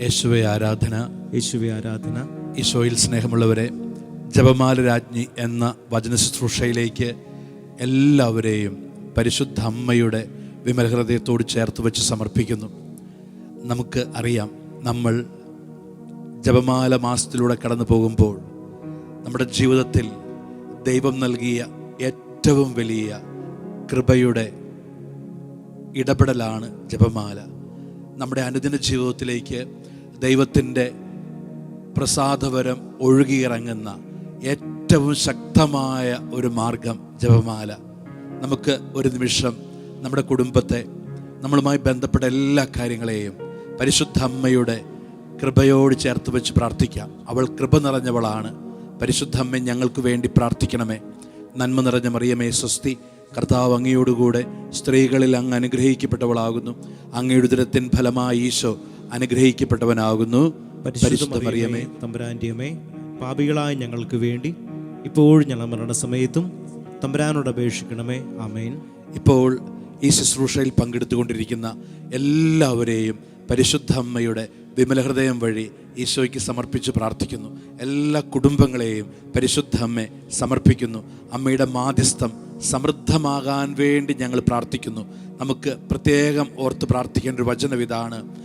യേശുവെ ആരാധന. യേശുവെ ആരാധന. ഈശോയിൽ സ്നേഹമുള്ളവരെ ജപമാല രാജ്ഞി എന്ന വചന ശുശ്രൂഷയിലേക്ക് എല്ലാവരെയും പരിശുദ്ധ അമ്മയുടെ വിമലഹൃദയത്തോട് ചേർത്ത് വെച്ച് സമർപ്പിക്കുന്നു. നമുക്ക് അറിയാം നമ്മൾ ജപമാല മാസത്തിലൂടെ കടന്നു പോകുമ്പോൾ നമ്മുടെ ജീവിതത്തിൽ ദൈവം നൽകിയ ഏറ്റവും വലിയ കൃപയുടെ ഇടപെടലാണ് ജപമാല. നമ്മുടെ അനുദിന ജീവിതത്തിലേക്ക് ദൈവത്തിന്റെ പ്രസാദപരം ഒഴുകിയിറങ്ങുന്ന ഏറ്റവും ശക്തമായ ഒരു മാർഗം ജപമാല. നമുക്ക് ഒരു നിമിഷം നമ്മുടെ കുടുംബത്തെ നമ്മളുമായി ബന്ധപ്പെട്ട എല്ലാ കാര്യങ്ങളെയും പരിശുദ്ധ അമ്മയുടെ കൃപയോട് ചേർത്ത് വെച്ച് പ്രാർത്ഥിക്കാം. അവൾ കൃപ നിറഞ്ഞവളാണ്. പരിശുദ്ധ അമ്മ ഞങ്ങൾക്ക് വേണ്ടി പ്രാർത്ഥിക്കണമേ. നന്മ നിറഞ്ഞ മറിയമേ സ്വസ്തി. കർത്താവ് അങ്ങയോടുകൂടെ സ്ത്രീകളിൽ അങ്ങ് അനുഗ്രഹിക്കപ്പെട്ടവളാകുന്നു. അങ്ങയുടെ ഉദരത്തിൻ ഫലമായി ഈശോ അനുഗ്രഹിക്കപ്പെട്ടവനാകുന്നു. പരിശുദ്ധ മറിയമേ തമ്പുരാന്റെ അമ്മേ പാപികളായ ഞങ്ങൾക്ക് വേണ്ടി ഇപ്പോഴും ഞങ്ങൾ മരണസമയത്തും തമ്പുരാനോട് അപേക്ഷിക്കണമേ. അമേൻ ഇപ്പോൾ ഈ ശുശ്രൂഷയിൽ പങ്കെടുത്തുകൊണ്ടിരിക്കുന്ന എല്ലാവരെയും പരിശുദ്ധ അമ്മയുടെ വിമല ഹൃദയം വഴി ഈശോയ്ക്ക് സമർപ്പിച്ച് പ്രാർത്ഥിക്കുന്നു. എല്ലാ കുടുംബങ്ങളെയും പരിശുദ്ധ അമ്മയെ സമർപ്പിക്കുന്നു. അമ്മയുടെ മാധ്യസ്ഥം സമൃദ്ധമാകാൻ വേണ്ടി ഞങ്ങൾ പ്രാർത്ഥിക്കുന്നു. നമുക്ക് പ്രത്യേകം ഓർത്ത് പ്രാർത്ഥിക്കേണ്ട ഒരു വചനം ഇതാണ്.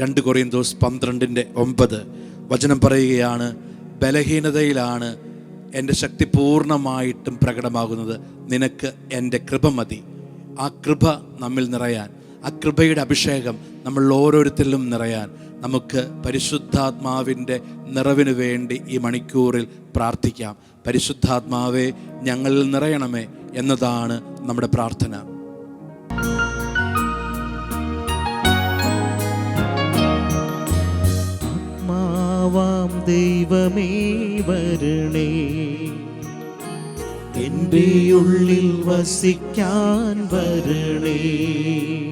രണ്ട് കൊറിയന്തോസ് പന്ത്രണ്ടിന്റെ ഒമ്പത്. വചനം പറയുകയാണ് ബലഹീനതയിലാണ് എന്റെ ശക്തി പൂർണമായിട്ടും പ്രകടമാകുന്നത്. നിനക്ക് എന്റെ കൃപ മതി. ആ കൃപ നമ്മിൽ നിറയാൻ ആ കൃപയുടെ അഭിഷേകം നമ്മൾ ഓരോരുത്തരിലും നിറയാൻ നമുക്ക് പരിശുദ്ധാത്മാവിന്റെ നിറവിന് വേണ്ടി ഈ മണിക്കൂറിൽ പ്രാർത്ഥിക്കാം. പരിശുദ്ധാത്മാവെ ഞങ്ങളിൽ നിറയണമേ എന്നതാണ് നമ്മുടെ പ്രാർത്ഥന. ആത്മാവാം ദൈവമേ വരണേ. എന്റെ ഉള്ളിൽ വസിക്കാൻ വരണേ.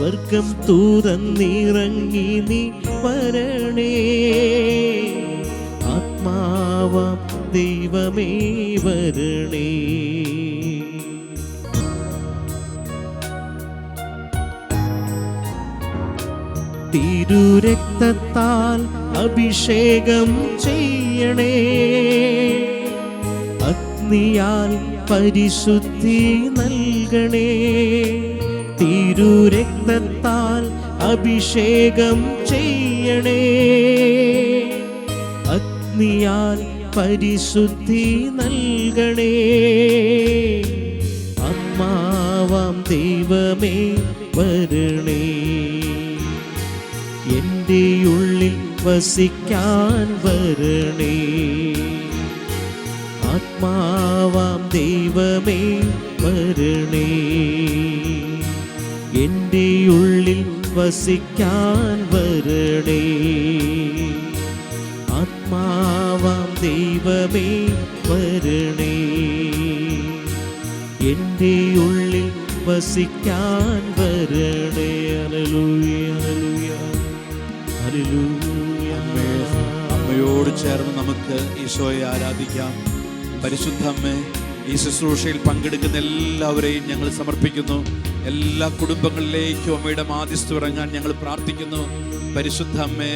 സ്വർഗം തൂതന്നിറങ്ങി നീ വരണേ. ആത്മാവാം ദൈവമേ വരണേ. തിരുരക്തത്താൽ അഭിഷേകം ചെയ്യണേ. അഗ്നിയാൽ പരിശുദ്ധി നൽകണേ. തിരുരക്തത്താൽ അഭിഷേകം ചെയ്യണേ. അഗ്നിയാൽ പരിശുദ്ധി നൽകണേ. അമ്മാവാം ദൈവമേ വരണേ. എന്റെ ഉള്ളിൽ വസിക്കാൻ വരണേ. ആത്മാവാം ദൈവമേ വരണേ. എന്റെ ഉള്ളിൽ വസിക്കാൻ വരണേ. ആത്മാവാം ദൈവമേ വരണേ. എന്റെ ഉള്ളിൽ വസിക്കാൻ വരണേ. അലലൂയ അലലൂയ അലലൂയ അമ്മയോട് ചേർന്ന് നമുക്ക് ഈശോയെ ആരാധിക്കാം. പരിശുദ്ധ അമ്മേ ഈ ശുശ്രൂഷയിൽ പങ്കെടുക്കുന്ന എല്ലാവരെയും ഞങ്ങൾ സമർപ്പിക്കുന്നു. എല്ലാ കുടുംബങ്ങളിലേക്കും അമ്മയുടെ മാധ്യസ്ഥ ഇറങ്ങാൻ ഞങ്ങൾ പ്രാർത്ഥിക്കുന്നു. പരിശുദ്ധ അമ്മേ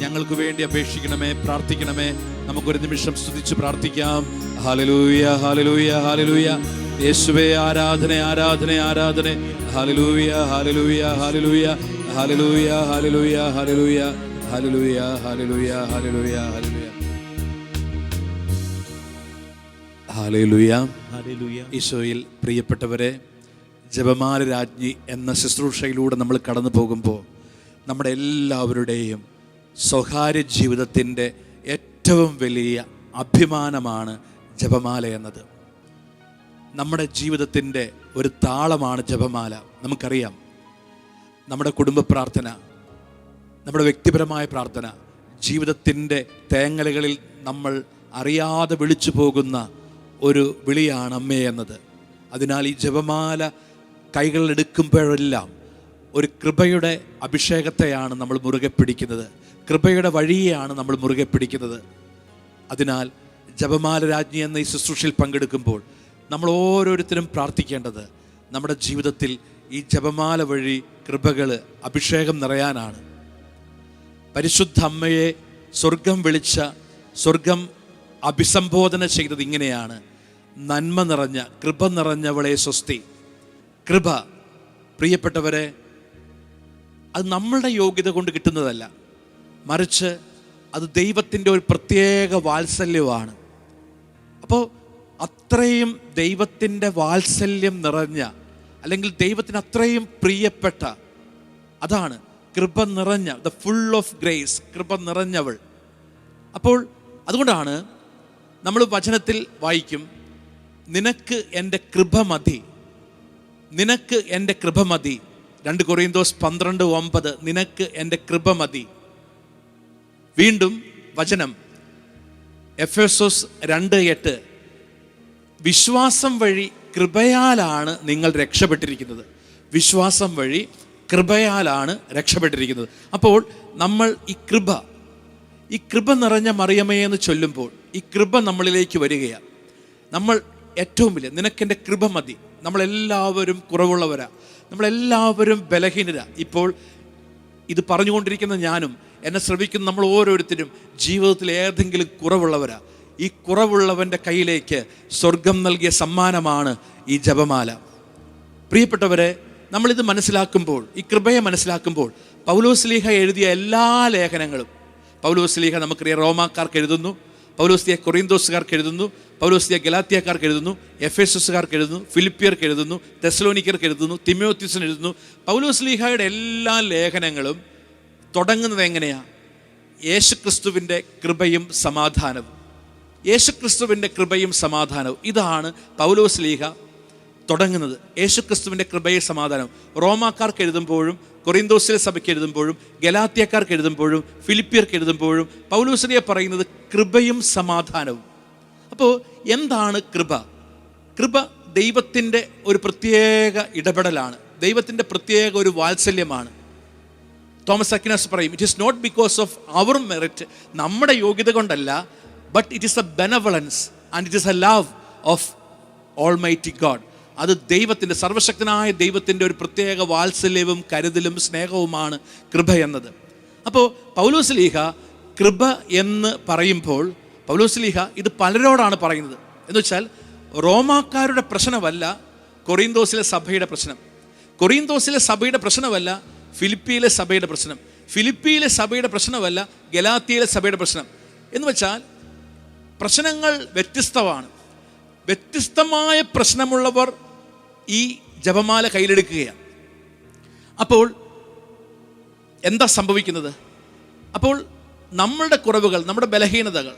ഞങ്ങൾക്ക് വേണ്ടി അപേക്ഷിക്കണമേ പ്രാർത്ഥിക്കണമേ. നമുക്കൊരു നിമിഷം സ്തുതിച്ച് പ്രാർത്ഥിക്കാം. ഹാലലൂയ ഹാലലൂയ ഹാലലൂയ യേശുവേ ആരാധന ആരാധന ആരാധന. Hallelujah hallelujah hallelujah hallelujah hallelujah hallelujah hallelujah hallelujah hallelujah hallelujah ഈശോയിൽ പ്രിയപ്പെട്ടവരെ ജപമാല രാജ്ഞി എന്ന ശുശ്രൂഷയിലൂടെ നമ്മൾ കടന്നു പോകുമ്പോൾ നമ്മുടെ എല്ലാവരുടെയും സ്വകാര്യ ജീവിതത്തിന്റെ ഏറ്റവും വലിയ അഭിമാനമാണ് ജപമാല എന്നത്. നമ്മുടെ ജീവിതത്തിന്റെ ഒരു താളമാണ് ജപമാല. നമുക്കറിയാം. നമ്മുടെ കുടുംബ പ്രാർത്ഥന നമ്മുടെ വ്യക്തിപരമായ പ്രാർത്ഥന ജീവിതത്തിന്റെ തേങ്ങലകളിൽ നമ്മൾ അറിയാതെ വിളിച്ചു പോകുന്ന ഒരു വിളിയാണ് അമ്മേ എന്നത്. അതിനാൽ ഈ ജപമാല കൈകളിലെടുക്കുമ്പോഴെല്ലാം ഒരു കൃപയുടെ അഭിഷേകത്തെയാണ് നമ്മൾ മുറുകെ പിടിക്കുന്നത്. കൃപയുടെ വഴിയെയാണ് നമ്മൾ മുറുകെ പിടിക്കുന്നത്. അതിനാൽ ജപമാല രാജ്ഞി എന്ന ഈ ശുശ്രൂഷയിൽ പങ്കെടുക്കുമ്പോൾ നമ്മൾ ഓരോരുത്തരും പ്രാർത്ഥിക്കേണ്ടത് നമ്മുടെ ജീവിതത്തിൽ ഈ ജപമാല വഴി കൃപകൾ അഭിഷേകം നിറയാനാണ്. പരിശുദ്ധ അമ്മയെ സ്വർഗം വിളിച്ച സ്വർഗം അഭിസംബോധന ചെയ്തത് ഇങ്ങനെയാണ്. നന്മ നിറഞ്ഞ കൃപ നിറഞ്ഞവളെ സ്വസ്തി. കൃപ പ്രിയപ്പെട്ടവരെ അത് നമ്മളുടെ യോഗ്യത കൊണ്ട് കിട്ടുന്നതല്ല. മറിച്ച് അത് ദൈവത്തിന്റെ ഒരു പ്രത്യേക വാത്സല്യമാണ്. അപ്പോൾ അത്രയും ദൈവത്തിന്റെ വാത്സല്യം നിറഞ്ഞ അല്ലെങ്കിൽ ദൈവത്തിന് അത്രയും പ്രിയപ്പെട്ട അതാണ് കൃപ നിറഞ്ഞ ദ ഫുൾ ഓഫ് ഗ്രേസ് കൃപ നിറഞ്ഞവൾ. അപ്പോൾ അതുകൊണ്ടാണ് നമ്മൾ വചനത്തിൽ വായിക്കും നിനക്ക് എന്റെ കൃപ മതി. നിനക്ക് എന്റെ കൃപ മതി. രണ്ട് കൊറിയന്തോസ് പന്ത്രണ്ട് ഒമ്പത് നിനക്ക് എന്റെ കൃപ മതി. വീണ്ടും വചനം. എഫ് എസ് രണ്ട് എട്ട് വിശ്വാസം വഴി കൃപയാലാണ് നിങ്ങൾ രക്ഷപ്പെട്ടിരിക്കുന്നത്. വിശ്വാസം വഴി കൃപയാലാണ് രക്ഷപ്പെട്ടിരിക്കുന്നത്. അപ്പോൾ നമ്മൾ ഈ കൃപ ഈ കൃപ നിറഞ്ഞ മറിയമേ എന്ന് ചൊല്ലുമ്പോൾ ഈ കൃപ നമ്മളിലേക്ക് വരികയാണ് നമ്മൾ ഏറ്റവും വലിയ നിനക്കെന്റെ കൃപ മതി. നമ്മളെല്ലാവരും കുറവുള്ളവരാ. നമ്മളെല്ലാവരും ബലഹീനരാ. ഇപ്പോൾ ഇത് പറഞ്ഞുകൊണ്ടിരിക്കുന്ന ഞാനും എന്നെ ശ്രമിക്കുന്ന നമ്മൾ ഓരോരുത്തരും ജീവിതത്തിൽ ഏതെങ്കിലും കുറവുള്ളവരാ. ഈ കുറവുള്ളവന്റെ കയ്യിലേക്ക് സ്വർഗം നൽകിയ സമ്മാനമാണ് ഈ ജപമാല. പ്രിയപ്പെട്ടവരെ നമ്മളിത് മനസ്സിലാക്കുമ്പോൾ ഈ കൃപയെ മനസ്സിലാക്കുമ്പോൾ പൗലോസ്ലീഹ എഴുതിയ എല്ലാ ലേഖനങ്ങളും പൗലോസ്ലീഹ നമുക്കറിയാം റോമാക്കാർക്ക് എഴുതുന്നു. പൗലോസ്ലിയ കൊറിന്തോസുകാർക്ക് എഴുതുന്നു പൗലോസ്തിയ ഗലാത്തിയക്കാർക്ക് എഴുതുന്നു എഫ് എസ് എസുകാർക്ക് എഴുതുന്നു ഫിലിപ്പിയർക്ക് എഴുതുന്നു തെസ്ലോനിക്കർക്ക് എഴുതുന്നു തിമോത്യൂസിന് എഴുതുന്നു പൗലോസ് ലീഹായുടെ എല്ലാ ലേഖനങ്ങളും തുടങ്ങുന്നത് എങ്ങനെയാണ് യേശുക്രിസ്തുവിന്റെ കൃപയും സമാധാനവും. യേശുക്രിസ്തുവിന്റെ കൃപയും സമാധാനവും. ഇതാണ് പൗലോസ് ലീഹ തുടങ്ങുന്നത്. യേശുക്രിസ്തുവിന്റെ കൃപയെ സമാധാനം റോമാക്കാർക്ക് എഴുതുമ്പോഴും കൊറിന്തോസിലെ സഭയ്ക്ക് എഴുതുമ്പോഴും ഗലാത്തിയക്കാർക്ക് എഴുതുമ്പോഴും ഫിലിപ്പിയർക്ക് എഴുതുമ്പോഴും പൗലോസിനെ പറയുന്നത് കൃപയും സമാധാനവും. അപ്പോൾ എന്താണ് കൃപ? കൃപ ദൈവത്തിന്റെ ഒരു പ്രത്യേക ഇടപെടലാണ്. ദൈവത്തിന്റെ പ്രത്യേക ഒരു വാത്സല്യമാണ്. തോമസ് അക്കിനാസ് പറയും it is not because of our merit നമ്മുടെ യോഗ്യത കൊണ്ടല്ല but it is a benevolence and it is a love of almighty God അത് ദൈവത്തിന്റെ സർവശക്തനായ ദൈവത്തിന്റെ ഒരു പ്രത്യേക വാത്സല്യവും കരുതലും സ്നേഹവുമാണ് കൃപ എന്നത്. അപ്പോൾ പൗലോസ്ലീഹ കൃപ എന്ന് പറയുമ്പോൾ പൗലോസ്ലീഹ ഇത് പലരോടാണ് പറയുന്നത്. എന്ന് വെച്ചാൽ റോമാക്കാരുടെ പ്രശ്നമല്ല കൊറീന്തോസിലെ സഭയുടെ പ്രശ്നം. കൊറീന്തോസിലെ സഭയുടെ പ്രശ്നമല്ല ഫിലിപ്പിയിലെ സഭയുടെ പ്രശ്നം. ഫിലിപ്പിയിലെ സഭയുടെ പ്രശ്നമല്ല ഗലാത്തിയിലെ സഭയുടെ പ്രശ്നം. എന്ന് വെച്ചാൽ പ്രശ്നങ്ങൾ വ്യത്യസ്തമാണ്. വ്യത്യസ്തമായ പ്രശ്നമുള്ളവർ ഈ ജപമാല കയ്യിലെടുക്കുകയാണ്. അപ്പോൾ എന്താ സംഭവിക്കുന്നത്? അപ്പോൾ നമ്മളുടെ കുറവുകൾ നമ്മുടെ ബലഹീനതകൾ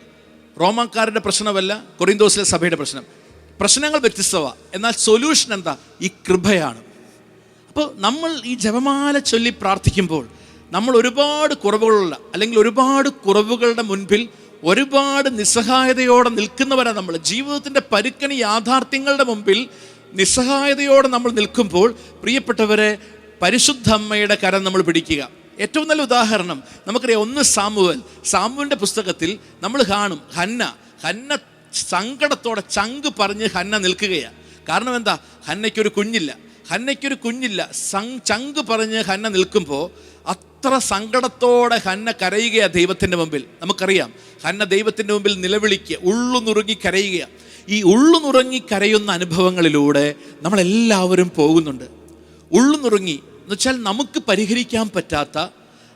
റോമാക്കാരുടെ പ്രശ്നമല്ല കൊറിന്തോസിലെ സഭയുടെ പ്രശ്നം. പ്രശ്നങ്ങൾ വ്യത്യസ്തമാണ് എന്നാൽ സൊല്യൂഷൻ എന്താ? ഈ കൃപയാണ്. അപ്പോൾ നമ്മൾ ഈ ജപമാല ചൊല്ലി പ്രാർത്ഥിക്കുമ്പോൾ നമ്മൾ ഒരുപാട് കുറവുകളുള്ള അല്ലെങ്കിൽ ഒരുപാട് കുറവുകളുടെ മുൻപിൽ ഒരുപാട് നിസ്സഹായതയോടെ നിൽക്കുന്നവരാണ് നമ്മൾ. ജീവിതത്തിന്റെ പരുക്കണി യാഥാർത്ഥ്യങ്ങളുടെ മുമ്പിൽ നിസ്സഹായതയോടെ നമ്മൾ നിൽക്കുമ്പോൾ പ്രിയപ്പെട്ടവരെ പരിശുദ്ധ അമ്മയുടെ കരം നമ്മൾ പിടിക്കുക. ഏറ്റവും നല്ല ഉദാഹരണം നമുക്കറിയാം ഒന്ന് സാമുവൽ. സാമുവിന്റെ പുസ്തകത്തിൽ നമ്മൾ കാണും ഹന്ന. ഹന്ന സങ്കടത്തോടെ ചങ്ക് പറഞ്ഞ് ഹന്ന നിൽക്കുകയാണ് കാരണം എന്താ? ഹന്നയ്ക്കൊരു കുഞ്ഞില്ല. ഹന്നയ്ക്കൊരു കുഞ്ഞില്ല. സങ് ചങ്ക് പറഞ്ഞ് ഹന്ന നിൽക്കുമ്പോൾ അത്ര സങ്കടത്തോടെ ഹന്ന കരയുകയാണ് ദൈവത്തിന്റെ മുമ്പിൽ. നമുക്കറിയാം ഹന്ന ദൈവത്തിന്റെ മുമ്പിൽ നിലവിളിക്കുക ഉള്ളു നുറുങ്ങി കരയുക ഈ ഉള്ളു നുറുങ്ങി കരയുന്ന അനുഭവങ്ങളിലൂടെ നമ്മളെല്ലാവരും പോകുന്നുണ്ട്. ഉള്ളു നുറുങ്ങി എന്ന് വെച്ചാൽ നമുക്ക് പരിഹരിക്കാൻ പറ്റാത്ത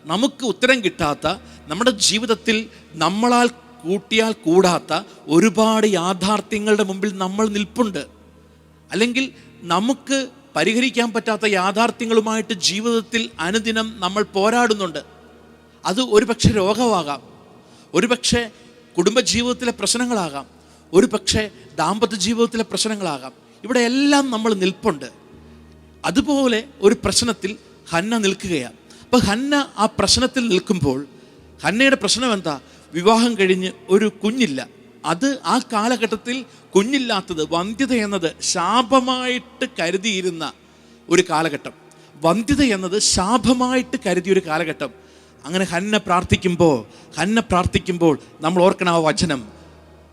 നമുക്ക് ഉത്തരം കിട്ടാത്ത നമ്മുടെ ജീവിതത്തിൽ നമ്മളാൽ കൂട്ടിയാൽ കൂടാത്ത ഒരുപാട് യാഥാർത്ഥ്യങ്ങളുടെ മുമ്പിൽ നമ്മൾ നിൽപ്പുണ്ട്. അല്ലെങ്കിൽ നമുക്ക് പരിഹരിക്കാൻ പറ്റാത്ത യാഥാർത്ഥ്യങ്ങളുമായിട്ട് ജീവിതത്തിൽ അനുദിനം നമ്മൾ പോരാടുന്നുണ്ട്. അത് ഒരുപക്ഷെ രോഗമാകാം. ഒരുപക്ഷെ കുടുംബജീവിതത്തിലെ പ്രശ്നങ്ങളാകാം. ഒരുപക്ഷെ ദാമ്പത്യ ജീവിതത്തിലെ പ്രശ്നങ്ങളാകാം. ഇവിടെ എല്ലാം നമ്മൾ നിൽപ്പുണ്ട്. അതുപോലെ ഒരു പ്രശ്നത്തിൽ ഹന്ന നിൽക്കുകയാണ്. അപ്പോൾ ഹന്ന ആ പ്രശ്നത്തിൽ നിൽക്കുമ്പോൾ ഹന്നയുടെ പ്രശ്നം എന്താ? വിവാഹം കഴിഞ്ഞ് ഒരു കുഞ്ഞില്ല. അത് ആ കാലഘട്ടത്തിൽ കുഞ്ഞില്ലാത്തത് വന്ധ്യത എന്നത് ശാപമായിട്ട് കരുതിയിരുന്ന ഒരു കാലഘട്ടം. വന്ധ്യത എന്നത് ശാപമായിട്ട് കരുതിയ ഒരു കാലഘട്ടം. അങ്ങനെ ഹന്ന പ്രാർത്ഥിക്കുമ്പോൾ ഹന്ന പ്രാർത്ഥിക്കുമ്പോൾ നമ്മൾ ഓർക്കണം ആ വചനം.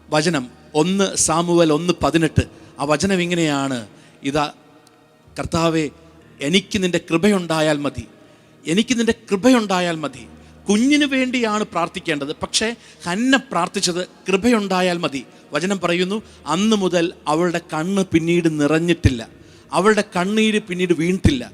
വചനം. ഒന്ന് സാമുവൽ ഒന്ന് പതിനെട്ട്. ആ വചനം ഇങ്ങനെയാണ്. ഇതാ കർത്താവെ എനിക്ക് നിന്റെ കൃപയുണ്ടായാൽ മതി. എനിക്ക് നിന്റെ കൃപയുണ്ടായാൽ മതി. കുഞ്ഞിന് വേണ്ടിയാണ് പ്രാർത്ഥിക്കേണ്ടത്. പക്ഷേ ഹന്ന പ്രാർത്ഥിച്ചത് കൃപയുണ്ടായാൽ മതി. വചനം പറയുന്നു അന്ന് മുതൽ അവളുടെ കണ്ണ് പിന്നീട് നിറഞ്ഞിട്ടില്ല. അവളുടെ കണ്ണീര് പിന്നീട് വീണിട്ടില്ല.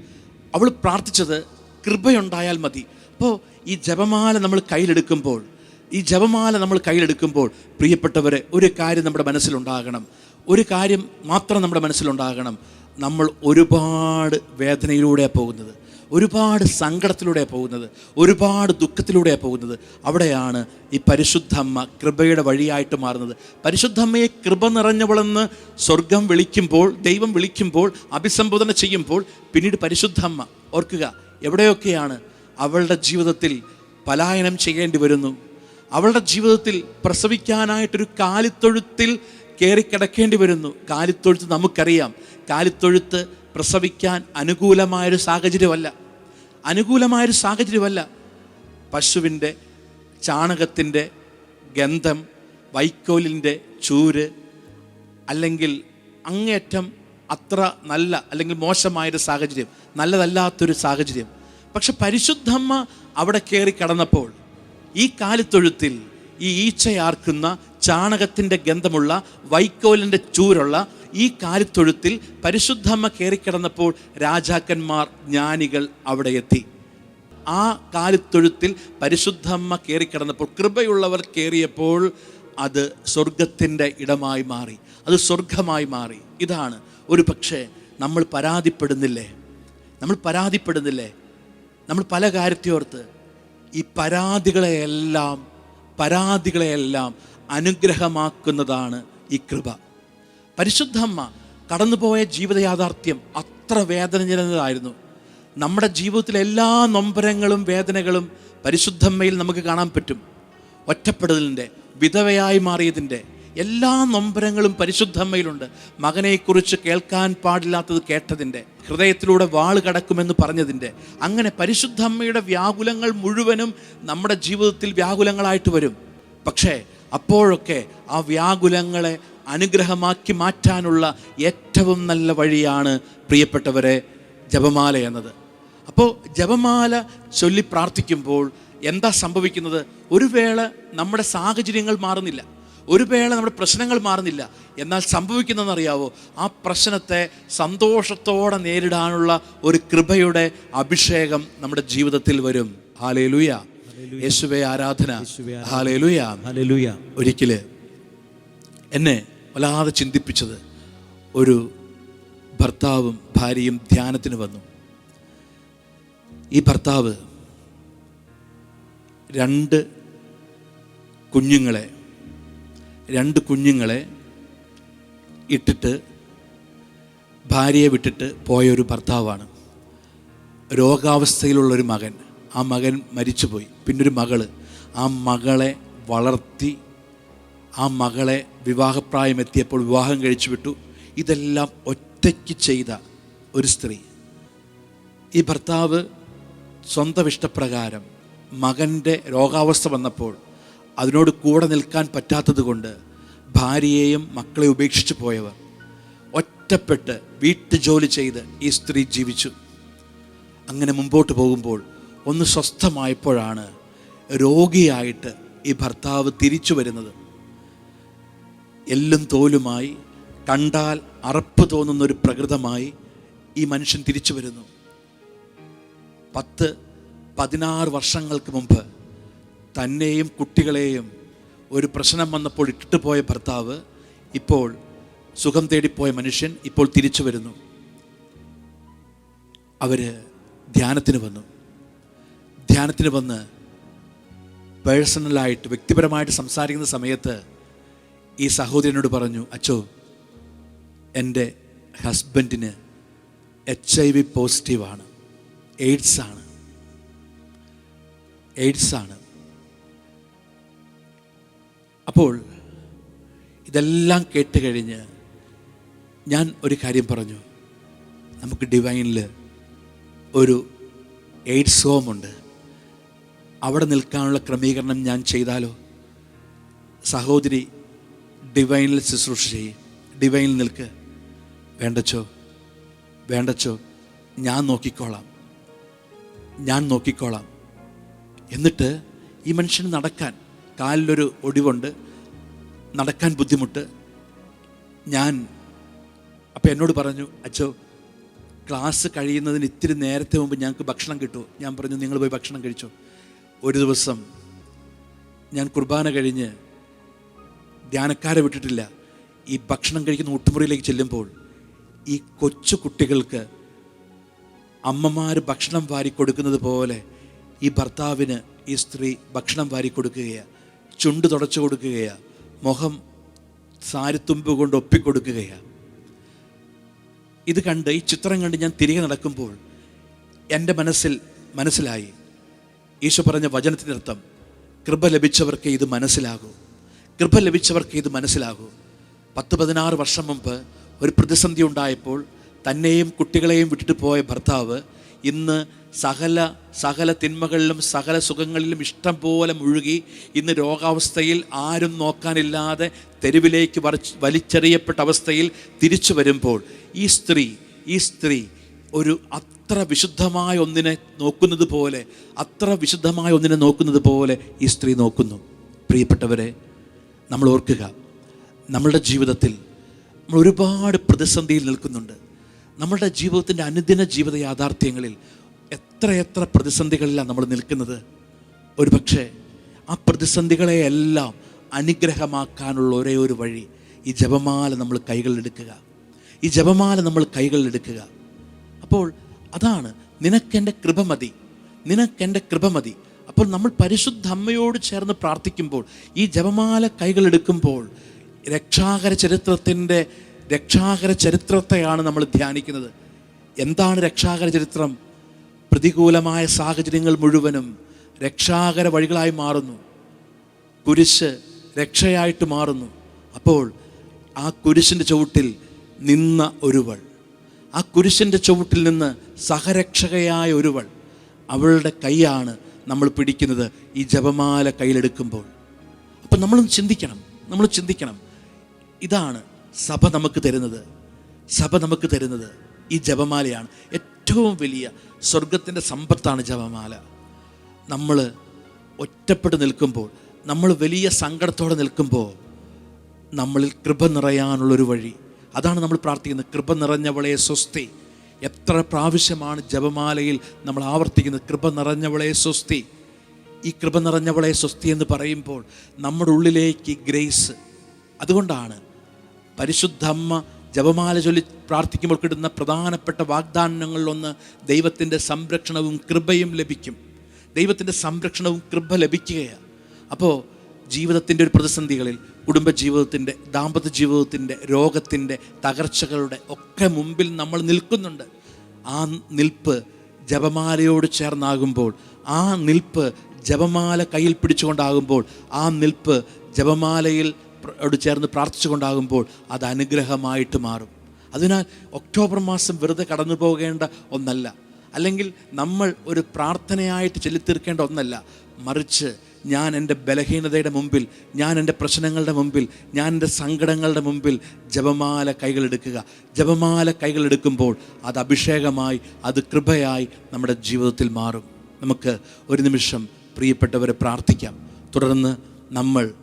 അവൾ പ്രാർത്ഥിച്ചത് കൃപയുണ്ടായാൽ മതി. അപ്പോൾ ഈ ജപമാല നമ്മൾ കയ്യിലെടുക്കുമ്പോൾ ഈ ജപമാല നമ്മൾ കയ്യിലെടുക്കുമ്പോൾ പ്രിയപ്പെട്ടവരെ ഒരു കാര്യം നമ്മുടെ മനസ്സിലുണ്ടാകണം. ഒരു കാര്യം മാത്രം നമ്മുടെ മനസ്സിലുണ്ടാകണം. നമ്മൾ ഒരുപാട് വേദനയിലൂടെയാണ് പോകുന്നത്. ഒരുപാട് സങ്കടത്തിലൂടെയാണ് പോകുന്നത്. ഒരുപാട് ദുഃഖത്തിലൂടെയാണ് പോകുന്നത്. അവിടെയാണ് ഈ പരിശുദ്ധമ്മ കൃപയുടെ വഴിയായിട്ട് മാറുന്നത്. പരിശുദ്ധമ്മയെ കൃപ നിറഞ്ഞവളെന്ന് സ്വർഗം വിളിക്കുമ്പോൾ ദൈവം വിളിക്കുമ്പോൾ അഭിസംബോധന ചെയ്യുമ്പോൾ പിന്നീട് പരിശുദ്ധമ്മ ഓർക്കുക എവിടെയൊക്കെയാണ് അവളുടെ ജീവിതത്തിൽ പലായനം ചെയ്യേണ്ടി വരുന്നു? അവളുടെ ജീവിതത്തിൽ പ്രസവിക്കാനായിട്ടൊരു കാലിത്തൊഴുത്തിൽ കയറി കിടക്കേണ്ടി വരുന്നു. കാലിത്തൊഴുത്ത് നമുക്കറിയാം. കാലിത്തൊഴുത്ത് പ്രസവിക്കാൻ അനുകൂലമായൊരു സാഹചര്യമല്ല. അനുകൂലമായൊരു സാഹചര്യമല്ല. പശുവിന്റെ ചാണകത്തിന്റെ ഗന്ധം വൈക്കോലിന്റെ ചൂര് അല്ലെങ്കിൽ അങ്ങേറ്റം അത്ര നല്ല അല്ലെങ്കിൽ മോശമായൊരു സാഹചര്യം നല്ലതല്ലാത്തൊരു സാഹചര്യം. പക്ഷെ പരിശുദ്ധമ്മ അവിടെ കയറി കടന്നപ്പോൾ ഈ കാലിത്തൊഴുത്തിൽ ഈ ഈച്ചയാർക്കുന്ന ചാണകത്തിന്റെ ഗന്ധമുള്ള വൈക്കോലിന്റെ ചൂരുള്ള ഈ കാലിത്തൊഴുത്തിൽ പരിശുദ്ധമ്മ കയറിക്കിടന്നപ്പോൾ രാജാക്കന്മാർ ജ്ഞാനികൾ അവിടെ എത്തി. ആ കാലിത്തൊഴുത്തിൽ പരിശുദ്ധമ്മ കയറിക്കിടന്നപ്പോൾ കൃപയുള്ളവർ കയറിയപ്പോൾ അത് സ്വർഗത്തിന്റെ ഇടമായി മാറി. അത് സ്വർഗമായി മാറി. ഇതാണ് ഒരു പക്ഷേ നമ്മൾ പരാതിപ്പെടുന്നില്ലേ? നമ്മൾ പരാതിപ്പെടുന്നില്ലേ? നമ്മൾ പല കാര്യത്തെയോർത്ത് ഈ പരാതികളെയെല്ലാം പരാതികളെയെല്ലാം അനുഗ്രഹമാക്കുന്നതാണ് ഈ കൃപ. പരിശുദ്ധമ്മ കടന്നുപോയ ജീവിത യാഥാർത്ഥ്യം അത്ര വേദന നിറഞ്ഞതായിരുന്നു നമ്മുടെ ജീവിതത്തിലെ എല്ലാ നൊമ്പരങ്ങളും വേദനകളും പരിശുദ്ധമ്മയിൽ നമുക്ക് കാണാൻ പറ്റും. ഒറ്റപ്പെടലിന്റെ വിധവയായി മാറിയതിന്റെ എല്ലാ നൊമ്പരങ്ങളും പരിശുദ്ധമ്മയിലുണ്ട്. മകനെക്കുറിച്ച് കേൾക്കാൻ പാടില്ലാത്തത് കേട്ടതിന്റെ ഹൃദയത്തിലൂടെ വാൾ കടക്കുമെന്ന് പറഞ്ഞതിന്റെ അങ്ങനെ പരിശുദ്ധമ്മയുടെ വ്യാകുലങ്ങൾ മുഴുവനും നമ്മുടെ ജീവിതത്തിൽ വ്യാകുലങ്ങളായിട്ട് വരും. പക്ഷേ അപ്പോഴൊക്കെ ആ വ്യാകുലങ്ങളെ അനുഗ്രഹമാക്കി മാറ്റാനുള്ള ഏറ്റവും നല്ല വഴിയാണ് പ്രിയപ്പെട്ടവരെ ജപമാല എന്നത്. അപ്പോൾ ജപമാല ചൊല്ലി പ്രാർത്ഥിക്കുമ്പോൾ എന്താ സംഭവിക്കുന്നത്? ഒരു വേള നമ്മുടെ സാഹചര്യങ്ങൾ മാറുന്നില്ല. ഒരു വേള നമ്മുടെ പ്രശ്നങ്ങൾ മാറുന്നില്ല. എന്നാൽ സംഭവിക്കുന്നതെന്നറിയാവോ? ആ പ്രശ്നത്തെ സന്തോഷത്തോടെ നേരിടാനുള്ള ഒരു കൃപയുടെ അഭിഷേകം നമ്മുടെ ജീവിതത്തിൽ വരും. ഹാലേലുയ യേശുവെ ആരാധന. Hallelujah hallelujah. ഒരിക്കൽ എന്നെ വല്ലാതെ ചിന്തിപ്പിച്ചത് ഒരു ഭർത്താവും ഭാര്യയും ധ്യാനത്തിന് വന്നു. ഈ ഭർത്താവ് രണ്ട് കുഞ്ഞുങ്ങളെ രണ്ട് കുഞ്ഞുങ്ങളെ ഇട്ടിട്ട് ഭാര്യയെ വിട്ടിട്ട് പോയൊരു ഭർത്താവാണ്. രോഗാവസ്ഥയിലുള്ളൊരു മകൻ. ആ മകൻ മരിച്ചുപോയി. പിന്നൊരു മകൾ. ആ മകളെ വളർത്തി ആ മകളെ വിവാഹപ്രായം എത്തിയപ്പോൾ വിവാഹം കഴിച്ചു വിട്ടു ഇതെല്ലാം ഒറ്റയ്ക്ക് ചെയ്ത ഒരു സ്ത്രീ. ഈ ഭർത്താവ് സ്വന്തം ഇഷ്ടപ്രകാരം മകന്റെ രോഗാവസ്ഥ വന്നപ്പോൾ അതിനോട് കൂടെ നിൽക്കാൻ പറ്റാത്തത് കൊണ്ട് ഭാര്യയെയും മക്കളെ ഉപേക്ഷിച്ച് പോയവർ ഒറ്റപ്പെട്ട് വീട്ടുജോലി ചെയ്ത് ഈ സ്ത്രീ ജീവിച്ചു. അങ്ങനെ മുമ്പോട്ട് പോകുമ്പോൾ ഒന്ന് സ്വസ്ഥമായപ്പോഴാണ് രോഗിയായിട്ട് ഈ ഭർത്താവ് തിരിച്ചു വരുന്നത്. എല്ലും തോലുമായി കണ്ടാൽ അറപ്പ് തോന്നുന്ന ഒരു പ്രകൃതമായി ഈ മനുഷ്യൻ തിരിച്ചു വരുന്നു. പത്ത് പതിനാറ് വർഷങ്ങൾക്ക് മുമ്പ് തന്നെയും കുട്ടികളെയും ഒരു പ്രശ്നം വന്നപ്പോൾ ഇട്ടിട്ട് പോയ ഭർത്താവ് ഇപ്പോൾ സുഖം തേടിപ്പോയ മനുഷ്യൻ ഇപ്പോൾ തിരിച്ചു വരുന്നു. അവർ ധ്യാനത്തിന് വന്നു. ധ്യാനത്തിന് വന്ന് പേഴ്സണലായിട്ട് വ്യക്തിപരമായിട്ട് സംസാരിക്കുന്ന സമയത്ത് ഈ സഹോദരനോട് പറഞ്ഞു അച്ചോ എന്റെ ഹസ്ബൻഡിന് എച്ച് ഐ വി പോസിറ്റീവാണ്. എയ്ഡ്സാണ് എയ്ഡ്സാണ് അപ്പോൾ ഇതെല്ലാം കേട്ട് കഴിഞ്ഞ് ഞാൻ ഒരു കാര്യം പറഞ്ഞു. നമുക്ക് ഡിവൈനിൽ ഒരു എയ്ഡ്സ് ഹോമുണ്ട് അവിടെ നിൽക്കാനുള്ള ക്രമീകരണം ഞാൻ ചെയ്താലോ? സഹോദരി ഡിവൈനിൽ ശുശ്രൂഷ ചെയ്യും. ഡിവൈനിൽ നിൽക്ക്. വേണ്ടച്ചോ? വേണ്ടച്ചോ? ഞാൻ നോക്കിക്കോളാം. ഞാൻ നോക്കിക്കോളാം. എന്നിട്ട് ഈ മനുഷ്യന് നടക്കാൻ കാലിലൊരു ഒടിവുണ്ട് നടക്കാൻ ബുദ്ധിമുട്ട്. ഞാൻ അപ്പം എന്നോട് പറഞ്ഞു അച്ഛോ ക്ലാസ് കഴിയുന്നതിന് ഇത്തിരി നേരത്തെ മുമ്പ് ഞങ്ങൾക്ക് ഭക്ഷണം കിട്ടുമോ ഞാൻ പറഞ്ഞു നിങ്ങൾ പോയി ഭക്ഷണം കഴിച്ചോ. ഒരു ദിവസം ഞാൻ കുർബാന കഴിഞ്ഞ് ധ്യാനക്കാരെ വിട്ടിട്ടില്ല. ഈ ഭക്ഷണം കഴിക്കുന്ന ഊട്ടുമുറിയിലേക്ക് ചെല്ലുമ്പോൾ ഈ കൊച്ചു കുട്ടികൾക്ക് അമ്മമാർ ഭക്ഷണം വാരി കൊടുക്കുന്നത് പോലെ ഈ ഭർത്താവിന് ഈ സ്ത്രീ ഭക്ഷണം വാരി കൊടുക്കുകയാണ്. ചുണ്ട് തുടച്ചു കൊടുക്കുകയാണ് മുഖം സാരിത്തുമ്പ് കൊണ്ട് ഒപ്പിക്കൊടുക്കുകയാണ് ഇത് കണ്ട് ഈ ചിത്രം കണ്ട് ഞാൻ തിരികെ നടക്കുമ്പോൾ എന്റെ മനസ്സിൽ മനസ്സിലായി. ഈശോ പറഞ്ഞ വചനത്തിനർത്ഥം കൃപ ലഭിച്ചവർക്ക് ഇത് മനസ്സിലാകൂ. കൃപ ലഭിച്ചവർക്ക് ഇത് മനസ്സിലാകൂ. പത്ത് പതിനാറ് വർഷം മുമ്പ് ഒരു പ്രതിസന്ധി ഉണ്ടായപ്പോൾ തന്നെയും കുട്ടികളെയും വിട്ടിട്ട് പോയ ഭർത്താവ് ഇന്ന് സകല സകല തിന്മകളിലും സകല സുഖങ്ങളിലും ഇഷ്ടം പോലെ മുഴുകി ഇന്ന് രോഗാവസ്ഥയിൽ ആരും നോക്കാനില്ലാതെ തെരുവിലേക്ക് വലിച്ചെറിയപ്പെട്ട അവസ്ഥയിൽ തിരിച്ചു വരുമ്പോൾ ഈ സ്ത്രീ ഈ സ്ത്രീ ഒരു അത്ര വിശുദ്ധമായ ഒന്നിനെ നോക്കുന്നത് പോലെ അത്ര വിശുദ്ധമായ ഒന്നിനെ നോക്കുന്നത് പോലെ ഈ സ്ത്രീ നോക്കുന്നു. പ്രിയപ്പെട്ടവരെ നമ്മൾ ഓർക്കുക നമ്മളുടെ ജീവിതത്തിൽ നമ്മൾ ഒരുപാട് പ്രതിസന്ധിയിൽ നിൽക്കുന്നുണ്ട്. നമ്മളുടെ ജീവിതത്തിന്റെ അനുദിന ജീവിത യാഥാർത്ഥ്യങ്ങളിൽ എത്രയെത്ര പ്രതിസന്ധികളിലാണ് നമ്മൾ നിൽക്കുന്നത്? ഒരു പക്ഷേ ആ പ്രതിസന്ധികളെയെല്ലാം അനുഗ്രഹമാക്കാനുള്ള ഒരേ ഒരു വഴി ഈ ജപമാല നമ്മൾ കൈകളിലെടുക്കുക. ഈ ജപമാല നമ്മൾ കൈകളിലെടുക്കുക. അപ്പോൾ അതാണ് നിനക്കെന്റെ കൃപ മതി. നിനക്കെന്റെ കൃപ മതി. അപ്പോൾ നമ്മൾ പരിശുദ്ധ അമ്മയോട് ചേർന്ന് പ്രാർത്ഥിക്കുമ്പോൾ ഈ ജപമാല കൈകളെടുക്കുമ്പോൾ രക്ഷാകര ചരിത്രത്തിന്റെ രക്ഷാകര ചരിത്രത്തെയാണ് നമ്മൾ ധ്യാനിക്കുന്നത്. എന്താണ് രക്ഷാകര ചരിത്രം? പ്രതികൂലമായ സാഹചര്യങ്ങൾ മുഴുവനും രക്ഷാകര വഴികളായി മാറുന്നു. കുരിശ് രക്ഷയായിട്ട് മാറുന്നു. അപ്പോൾ ആ കുരിശിന്റെ ചുവട്ടിൽ നിന്ന ഒരുവൾ. ആ കുരിശിന്റെ ചുവട്ടിൽ നിന്ന് സഹരക്ഷകയായ ഒരുവൾ. അവളുടെ കൈയാണ് നമ്മൾ പിടിക്കുന്നത് ഈ ജപമാല കയ്യിലെടുക്കുമ്പോൾ. അപ്പം നമ്മളും ചിന്തിക്കണം നമ്മൾ ചിന്തിക്കണം. ഇതാണ് സഭ നമുക്ക് തരുന്നത്. സഭ നമുക്ക് തരുന്നത് ഈ ജപമാലയാണ്. ഏറ്റവും വലിയ സ്വർഗത്തിന്റെ സമ്പത്താണ് ജപമാല. നമ്മൾ ഒറ്റപ്പെട്ട് നിൽക്കുമ്പോൾ നമ്മൾ വലിയ സങ്കടത്തോടെ നിൽക്കുമ്പോൾ നമ്മളിൽ കൃപ നിറയാനുള്ളൊരു വഴി. അതാണ് നമ്മൾ പ്രാർത്ഥിക്കുന്നത്. കൃപ നിറഞ്ഞവളെ സ്വസ്തി. എത്ര പ്രാവശ്യമാണ് ജപമാലയിൽ നമ്മൾ ആവർത്തിക്കുന്നത്? കൃപ നിറഞ്ഞവളെ സ്വസ്തി. ഈ കൃപ നിറഞ്ഞവളെ സ്വസ്തി എന്ന് പറയുമ്പോൾ നമ്മുടെ ഉള്ളിലേക്ക് ഗ്രേസ്. അതുകൊണ്ടാണ് പരിശുദ്ധമ്മ ജപമാല ചൊല്ലി പ്രാർത്ഥിക്കുമ്പോൾ കിട്ടുന്ന പ്രധാനപ്പെട്ട വാഗ്ദാനങ്ങളിലൊന്ന് ദൈവത്തിന്റെ സംരക്ഷണവും കൃപയും ലഭിക്കും. ദൈവത്തിന്റെ സംരക്ഷണവും കൃപ ലഭിക്കുകയാണ്. അപ്പോൾ ജീവിതത്തിന്റെ ഒരു പ്രതിസന്ധികളിൽ കുടുംബജീവിതത്തിന്റെ ദാമ്പത്യ ജീവിതത്തിന്റെ രോഗത്തിന്റെ തകർച്ചകളുടെ ഒക്കെ മുമ്പിൽ നമ്മൾ നിൽക്കുന്നുണ്ട്. ആ നിൽപ്പ് ജപമാലയോട് ചേർന്നാകുമ്പോൾ ആ നിൽപ്പ് ജപമാല കയ്യിൽ പിടിച്ചുകൊണ്ടാകുമ്പോൾ ആ നിൽപ്പ് ജപമാലയിൽ യോട് ചേർന്ന് പ്രാർത്ഥിച്ചുകൊണ്ടാകുമ്പോൾ അത് അനുഗ്രഹമായിട്ട് മാറും. അതിനാൽ ഒക്ടോബർ മാസം വെറുതെ കടന്നു പോകേണ്ട ഒന്നല്ല. അല്ലെങ്കിൽ നമ്മൾ ഒരു പ്രാർത്ഥനയായിട്ട് ചെല്ലിത്തീർക്കേണ്ട ഒന്നല്ല. മറിച്ച് ഞാൻ എന്റെ ബലഹീനതയുടെ മുമ്പിൽ ഞാൻ എന്റെ പ്രശ്നങ്ങളുടെ മുമ്പിൽ ഞാൻ എന്റെ സങ്കടങ്ങളുടെ മുമ്പിൽ ജപമാല കൈകളെടുക്കുക ജപമാല കൈകളെടുക്കുമ്പോൾ അത് അഭിഷേകമായി അത് കൃപയായി നമ്മുടെ ജീവിതത്തിൽ മാറും. നമുക്ക് ഒരു നിമിഷം പ്രിയപ്പെട്ടവരെ പ്രാർത്ഥിക്കാം. തുടർന്ന് നമ്മൾ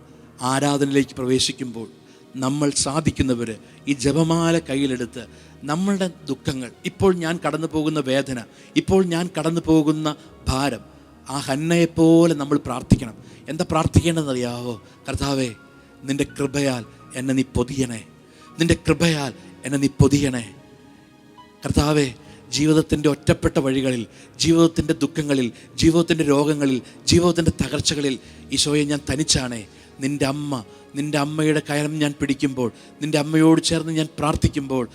ആരാധനയിലേക്ക് പ്രവേശിക്കുമ്പോൾ നമ്മൾ സാധിക്കുന്നവർ ഈ ജപമാല കയ്യിലെടുത്ത് നമ്മളുടെ ദുഃഖങ്ങൾ ഇപ്പോൾ ഞാൻ കടന്നു പോകുന്ന വേദന ഇപ്പോൾ ഞാൻ കടന്നു പോകുന്ന ഭാരം ആ ഹന്നയെപ്പോലെ നമ്മൾ പ്രാർത്ഥിക്കണം. എന്താ പ്രാർത്ഥിക്കേണ്ടതെന്നറിയാവോ? കർത്താവേ നിന്റെ കൃപയാൽ എന്നെ നീ പൊതിയണേ. നിന്റെ കൃപയാൽ എന്നെ നീ പൊതിയണേ. കർത്താവേ ജീവിതത്തിന്റെ ഒറ്റപ്പെട്ട വഴികളിൽ ജീവിതത്തിന്റെ ദുഃഖങ്ങളിൽ ജീവിതത്തിന്റെ രോഗങ്ങളിൽ ജീവിതത്തിന്റെ തകർച്ചകളിൽ ഈശോയെ ഞാൻ തനിച്ചാണേ. നിന്റെ അമ്മ നിന്റെ അമ്മയുടെ കയം ഞാൻ പിടിക്കുമ്പോൾ നിന്റെ അമ്മയോട് ചേർന്ന് ഞാൻ പ്രാർത്ഥിക്കുമ്പോൾ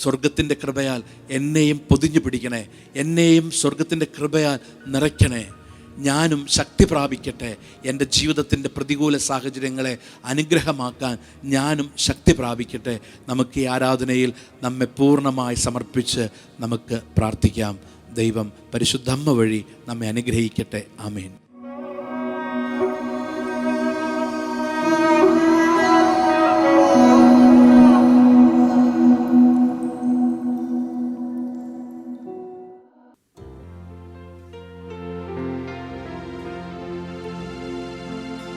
സ്വർഗത്തിന്റെ കൃപയാൽ എന്നെയും പൊതിഞ്ഞു പിടിക്കണേ. എന്നെയും സ്വർഗത്തിന്റെ കൃപയാൽ നിറയ്ക്കണേ. ഞാനും ശക്തി പ്രാപിക്കട്ടെ. എന്റെ ജീവിതത്തിന്റെ പ്രതികൂല സാഹചര്യങ്ങളെ അനുഗ്രഹമാക്കാൻ ഞാനും ശക്തി പ്രാപിക്കട്ടെ. നമുക്ക് ഈ ആരാധനയിൽ നമ്മെ പൂർണമായി സമർപ്പിച്ച് നമുക്ക് പ്രാർത്ഥിക്കാം. ദൈവം പരിശുദ്ധമ്മ വഴി നമ്മെ അനുഗ്രഹിക്കട്ടെ. ആമേൻ.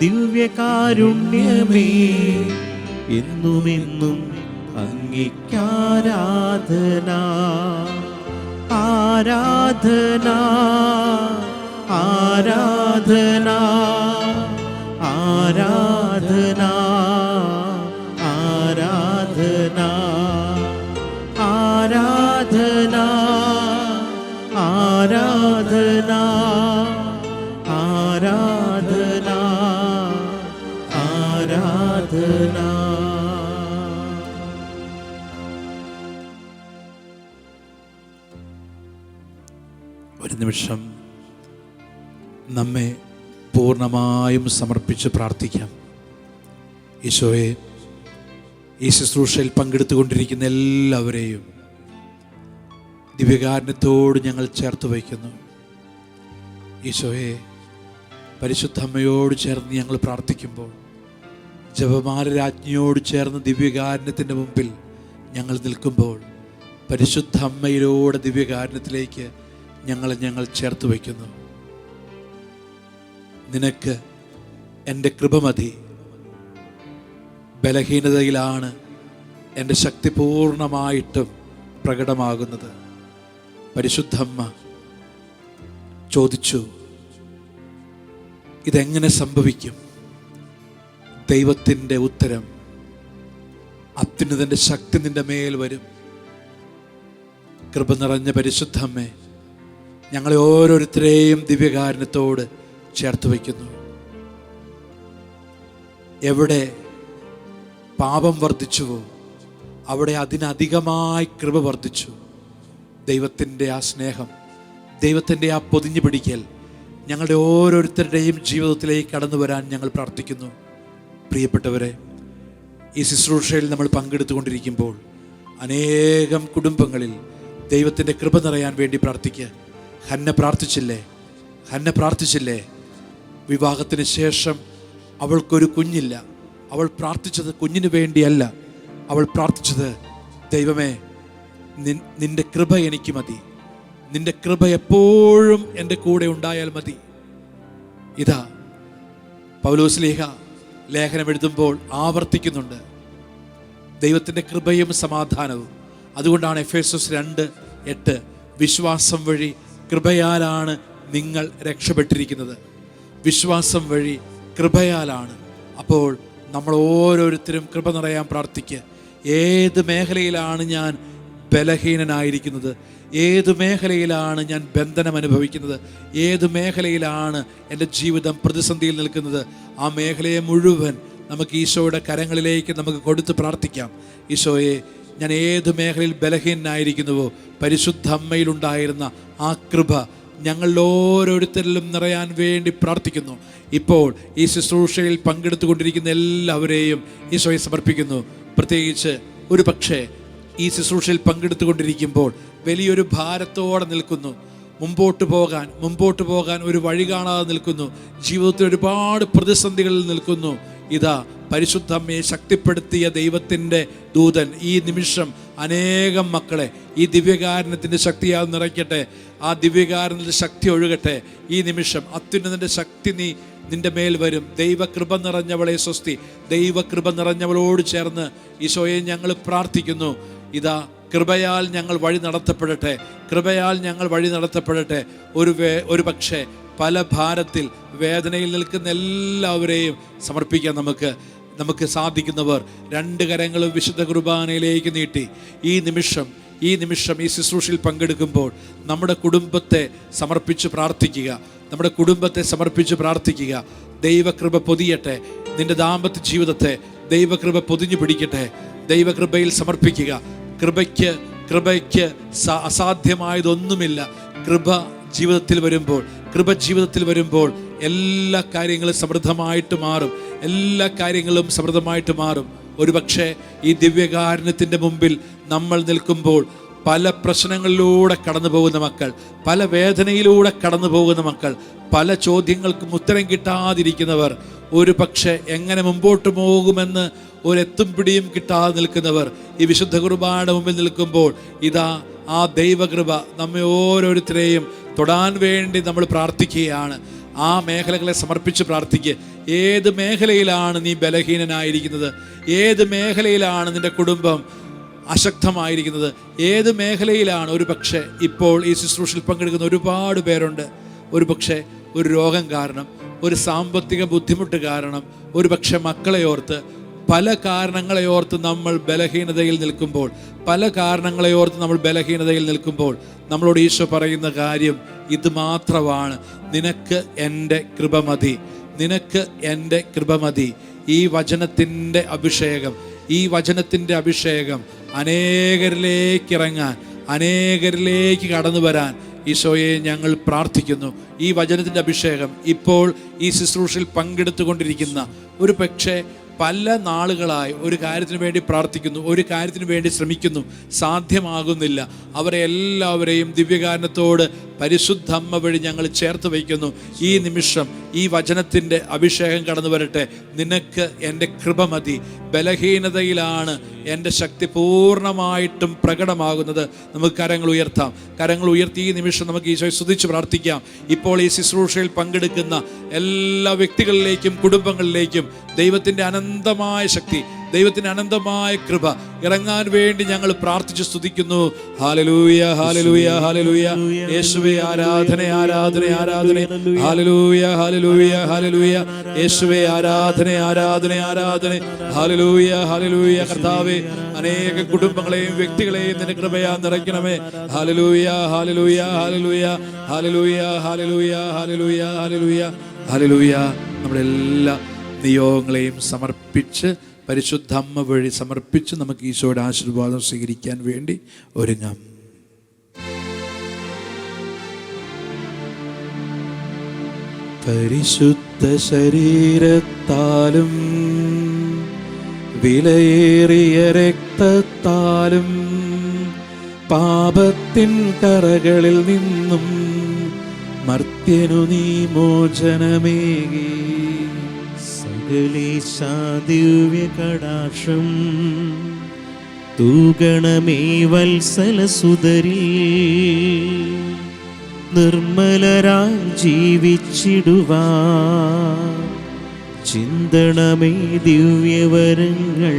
ദിവ്യകാരുണ്യമേ എന്നുമെന്നും ആരാധന ആരാധന ആരാധന ആരാധന. നിമിഷം നമ്മെ പൂർണമായും സമർപ്പിച്ച് പ്രാർത്ഥിക്കാം. ഈശോയെ ഈ ശുശ്രൂഷയിൽ പങ്കെടുത്തുകൊണ്ടിരിക്കുന്ന എല്ലാവരെയും ദിവ്യകാരണത്തോട് ഞങ്ങൾ ചേർത്ത് വയ്ക്കുന്നു. ഈശോയെ പരിശുദ്ധമ്മയോട് ചേർന്ന് ഞങ്ങൾ പ്രാർത്ഥിക്കുമ്പോൾ ജപമാല രാജ്ഞിയോട് ചേർന്ന് ദിവ്യകാരണത്തിന്റെ മുമ്പിൽ ഞങ്ങൾ നിൽക്കുമ്പോൾ പരിശുദ്ധ അമ്മയിലൂടെ ദിവ്യകാരുണ്യത്തിലേക്ക് ഞങ്ങളെ ഞങ്ങൾ ചേർത്ത് വയ്ക്കുന്നു. നിനക്ക് എന്റെ കൃപ മതി. ബലഹീനതയിലാണ് എന്റെ ശക്തി പൂർണമായിട്ടും പ്രകടമാകുന്നത്. പരിശുദ്ധമ്മ ചോദിച്ചു ഇതെങ്ങനെ സംഭവിക്കും? ദൈവത്തിന്റെ ഉത്തരം അത്യുന്നതന്റെ ശക്തി നിന്റെ മേൽ വരും. കൃപ നിറഞ്ഞ പരിശുദ്ധമ്മേ ഞങ്ങളെ ഓരോരുത്തരെയും ദിവ്യകാരണത്തോട് ചേർത്ത് വയ്ക്കുന്നു. എവിടെ പാപം വർദ്ധിച്ചുവോ അവിടെ അതിനധികമായി കൃപ വർദ്ധിച്ചു. ദൈവത്തിന്റെ ആ സ്നേഹം ദൈവത്തിന്റെ ആ പൊതിഞ്ഞു പിടിക്കൽ ഞങ്ങളുടെ ഓരോരുത്തരുടെയും ജീവിതത്തിലേക്ക് കടന്നു വരാൻ ഞങ്ങൾ പ്രാർത്ഥിക്കുന്നു. പ്രിയപ്പെട്ടവരെ ഈ ശുശ്രൂഷയിൽ നമ്മൾ പങ്കെടുത്തുകൊണ്ടിരിക്കുമ്പോൾ അനേകം കുടുംബങ്ങളിൽ ദൈവത്തിന്റെ കൃപ നിറയാൻ വേണ്ടി പ്രാർത്ഥിക്കുക. ഹന്ന പ്രാർത്ഥിച്ചില്ലേ? ഹന്ന പ്രാർത്ഥിച്ചില്ലേ? വിവാഹത്തിന് ശേഷം അവൾക്കൊരു കുഞ്ഞില്ല. അവൾ പ്രാർത്ഥിച്ചത് കുഞ്ഞിന് വേണ്ടിയല്ല. അവൾ പ്രാർത്ഥിച്ചത് ദൈവമേ നിന്റെ കൃപ എനിക്ക് മതി. നിന്റെ കൃപ എപ്പോഴും എന്റെ കൂടെ ഉണ്ടായാൽ മതി. ഇതാ പൗലോസ്ലേഹ ലേഖനം എഴുതുമ്പോൾ ആവർത്തിക്കുന്നുണ്ട്. ദൈവത്തിന്റെ കൃപയും സമാധാനവും. അതുകൊണ്ടാണ് എഫ് എസ് എസ് രണ്ട് എട്ട് വിശ്വാസം വഴി കൃപയാലാണ് നിങ്ങൾ രക്ഷപ്പെട്ടിരിക്കുന്നത്. വിശ്വാസം വഴി കൃപയാലാണ്. അപ്പോൾ നമ്മൾ ഓരോരുത്തരും കൃപ നിറയാൻ പ്രാർത്ഥിക്കുക ഏത് മേഖലയിലാണ് ഞാൻ ബലഹീനനായിരിക്കുന്നത്? ഏത് മേഖലയിലാണ് ഞാൻ ബന്ധനം അനുഭവിക്കുന്നത്? ഏത് മേഖലയിലാണ് എന്റെ ജീവിതം പ്രതിസന്ധിയിൽ നിൽക്കുന്നത്? ആ മേഖലയെ മുഴുവൻ നമുക്ക് ഈശോയുടെ കരങ്ങളിലേക്ക് നമുക്ക് കൊടുത്ത് പ്രാർത്ഥിക്കാം. ഈശോയെ ഞാൻ ഏത് മേഖലയിൽ ബലഹീനായിരിക്കുന്നുവോ പരിശുദ്ധ അമ്മയിലുണ്ടായിരുന്ന ആ കൃപ ഞങ്ങളിൽ ഓരോരുത്തരിലും നിറയാൻ വേണ്ടി പ്രാർത്ഥിക്കുന്നു. ഇപ്പോൾ ഈ ശുശ്രൂഷയിൽ പങ്കെടുത്തുകൊണ്ടിരിക്കുന്ന എല്ലാവരെയും ഈശോയെ സമർപ്പിക്കുന്നു. പ്രത്യേകിച്ച് ഒരു പക്ഷേ ഈ ശുശ്രൂഷയിൽ പങ്കെടുത്തുകൊണ്ടിരിക്കുമ്പോൾ വലിയൊരു ഭാരത്തോടെ നിൽക്കുന്നു. മുമ്പോട്ട് പോകാൻ മുമ്പോട്ട് പോകാൻ ഒരു വഴി കാണാതെ നിൽക്കുന്നു. ജീവിതത്തിൽ ഒരുപാട് പ്രതിസന്ധികളിൽ നിൽക്കുന്നു. ഇതാ പരിശുദ്ധമ്മയെ ശക്തിപ്പെടുത്തിയ ദൈവത്തിന്റെ ദൂതൻ ഈ നിമിഷം അനേകം മക്കളെ ഈ ദിവ്യകാരണത്തിന്റെ ശക്തിയാൽ നിറയ്ക്കട്ടെ. ആ ദിവ്യകാരണത്തിന്റെ ശക്തി ഒഴുകട്ടെ. ഈ നിമിഷം അത്യുന്നതന്റെ ശക്തി നീ നിന്റെ മേൽ വരും. ദൈവകൃപ നിറഞ്ഞവളെ സ്വസ്തി. ദൈവകൃപ നിറഞ്ഞവളോട് ചേർന്ന് ഈശോയെ ഞങ്ങൾ പ്രാർത്ഥിക്കുന്നു. ഇതാ കൃപയാൽ ഞങ്ങൾ വഴി നടത്തപ്പെടട്ടെ. കൃപയാൽ ഞങ്ങൾ വഴി നടത്തപ്പെടട്ടെ. ഒരു വേ ഒരു പക്ഷേ പല ഭാരത്തിൽ വേദനയിൽ നിൽക്കുന്ന എല്ലാവരെയും സമർപ്പിക്കാൻ നമുക്ക്. നമുക്ക് സാധിക്കുന്നവർ രണ്ട് കരങ്ങളും വിശുദ്ധ കുർബാനയിലേക്ക് നീട്ടി. ഈ നിമിഷം ഈ നിമിഷം ഈ ശുശ്രൂഷയിൽ പങ്കെടുക്കുമ്പോൾ നമ്മുടെ കുടുംബത്തെ സമർപ്പിച്ച് പ്രാർത്ഥിക്കുക. നമ്മുടെ കുടുംബത്തെ സമർപ്പിച്ച് പ്രാർത്ഥിക്കുക. ദൈവകൃപ പൊതിയട്ടെ. നിന്റെ ദാമ്പത്യ ജീവിതത്തെ ദൈവകൃപ പൊതിഞ്ഞു പിടിക്കട്ടെ. ദൈവകൃപയിൽ സമർപ്പിക്കുക. കൃപയ്ക്ക് കൃപയ്ക്ക് അസാധ്യമായതൊന്നുമില്ല. കൃപ ജീവിതത്തിൽ വരുമ്പോൾ കൃപ ജീവിതത്തിൽ വരുമ്പോൾ എല്ലാ കാര്യങ്ങളും സമൃദ്ധമായിട്ട് മാറും. എല്ലാ കാര്യങ്ങളും സമൃദ്ധമായിട്ട് മാറും. ഒരുപക്ഷെ ഈ ദിവ്യകാരുണ്യത്തിന്റെ മുമ്പിൽ നമ്മൾ നിൽക്കുമ്പോൾ പല പ്രശ്നങ്ങളിലൂടെ കടന്നു പോകുന്ന മക്കൾ പല വേദനയിലൂടെ കടന്നു പോകുന്ന മക്കൾ പല ചോദ്യങ്ങൾക്കും ഉത്തരം കിട്ടാതിരിക്കുന്നവർ ഒരു പക്ഷേ എങ്ങനെ മുമ്പോട്ട് പോകുമെന്ന് ഒരെത്തും പിടിയും കിട്ടാതെ നിൽക്കുന്നവർ ഈ വിശുദ്ധ കുർബാനയുടെ മുമ്പിൽ നിൽക്കുമ്പോൾ ഇതാ ആ ദൈവകൃപ നമ്മെ ഓരോരുത്തരെയും തൊടാൻ വേണ്ടി നമ്മൾ പ്രാർത്ഥിക്കുകയാണ്. ആ മേഖലകളെ സമർപ്പിച്ച് പ്രാർത്ഥിക്കുക ഏത് മേഖലയിലാണ് നീ ബലഹീനനായിരിക്കുന്നത്? ഏത് മേഖലയിലാണ് നിന്റെ കുടുംബം അശക്തമായിരിക്കുന്നത്? ഏത് മേഖലയിലാണ് ഒരു പക്ഷേ ഇപ്പോൾ ഈ ശുശ്രൂഷയിൽ പങ്കെടുക്കുന്ന ഒരുപാട് പേരുണ്ട്. ഒരു പക്ഷേ ഒരു രോഗം കാരണം ഒരു സാമ്പത്തിക ബുദ്ധിമുട്ട് കാരണം ഒരു പക്ഷേ മക്കളെ ഓർത്ത് പല കാരണങ്ങളെ ഓർത്ത് നമ്മൾ ബലഹീനതയിൽ നിൽക്കുമ്പോൾ പല കാരണങ്ങളെ ഓർത്ത് നമ്മൾ ബലഹീനതയിൽ നിൽക്കുമ്പോൾ നമ്മളോട് ഈശോ പറയുന്ന കാര്യം ഇത് മാത്രമാണ്. നിനക്ക് എന്റെ കൃപ മതി. നിനക്ക് എന്റെ കൃപ മതി. ഈ വചനത്തിന്റെ അഭിഷേകം ഈ വചനത്തിന്റെ അഭിഷേകം അനേകരിലേക്ക് ഇറങ്ങാൻ അനേകരിലേക്ക് കടന്നു വരാൻ ഈശോയെ ഞങ്ങൾ പ്രാർത്ഥിക്കുന്നു. ഈ വചനത്തിന്റെ അഭിഷേകം ഇപ്പോൾ ഈ ശുശ്രൂഷയിൽ പങ്കെടുത്തുകൊണ്ടിരിക്കുന്ന ഒരു പക്ഷേ പല നാളുകളായി ഒരു കാര്യത്തിന് വേണ്ടി പ്രാർത്ഥിക്കുന്നു ഒരു കാര്യത്തിന് വേണ്ടി ശ്രമിക്കുന്നു സാധ്യമാകുന്നില്ല. അവരെ എല്ലാവരെയും ദിവ്യകാരണത്തോട് പരിശുദ്ധ അമ്മ വഴി ഞങ്ങൾ ചേർത്ത് വയ്ക്കുന്നു. ഈ നിമിഷം ഈ വചനത്തിന്റെ അഭിഷേകം കടന്നു വരട്ടെ. നിനക്ക് എന്റെ കൃപ മതി. ബലഹീനതയിലാണ് എന്റെ ശക്തി പൂർണമായിട്ടും പ്രകടമാകുന്നത്. നമുക്ക് കരങ്ങൾ ഉയർത്താം. കരങ്ങൾ ഉയർത്തി ഈ നിമിഷം നമുക്ക് ഈശോയെ സ്തുതിച്ച് പ്രാർത്ഥിക്കാം. ഇപ്പോൾ ഈ ശുശ്രൂഷയിൽ പങ്കെടുക്കുന്ന എല്ലാ വ്യക്തികളിലേക്കും കുടുംബങ്ങളിലേക്കും ദൈവത്തിന്റെ അനന്തമായ ശക്തി ദൈവത്തിന്റെ അനന്തമായ കൃപ ഇറങ്ങാൻ വേണ്ടി ഞങ്ങൾ പ്രാർത്ഥിച്ച് സ്തുതിക്കുന്നു. ഹാലലൂയ ഹാലലൂയ ഹാലലൂയ യേശുവെ ആരാധന ആരാധന ആരാധന. ഹാലലൂയ ഹാലലൂയ ഹാലലൂയ യേശുവെ ആരാധന ആരാധന ആരാധന. ഹാലലൂയ ഹാലലൂയ കർത്താവെ അനേക കുടുംബങ്ങളെയും വ്യക്തികളെയും നിന്റെ കൃപയാ നിറയ്ക്കണമേ. Hallelujah hallelujah hallelujah hallelujah hallelujah hallelujah hallelujah hallelujah നമ്മുടെ എല്ലാ നിയോഗങ്ങളെയും സമർപ്പിച്ച് പരിശുദ്ധ അമ്മ വഴി സമർപ്പിച്ച് നമുക്ക് ഈശോയുടെ ആശീർവാദം സ്വീകരിക്കാൻ വേണ്ടി ഒരുങ്ങാം. പരിശുദ്ധ ശരീരത്താലും വിലയേറിയ രക്തത്താലും പാപത്തിൻ കറകളിൽ നിന്നും മർത്യനു നീ മോചനമേകി. സകലേശാ ദിവ്യ കടാക്ഷം തൂഗണമേ വത്സലസുതരി നിർമ്മലരായി ജീവിച്ചിടുവാ ചിന്തണമേ ദിവ്യവരങ്ങൾ.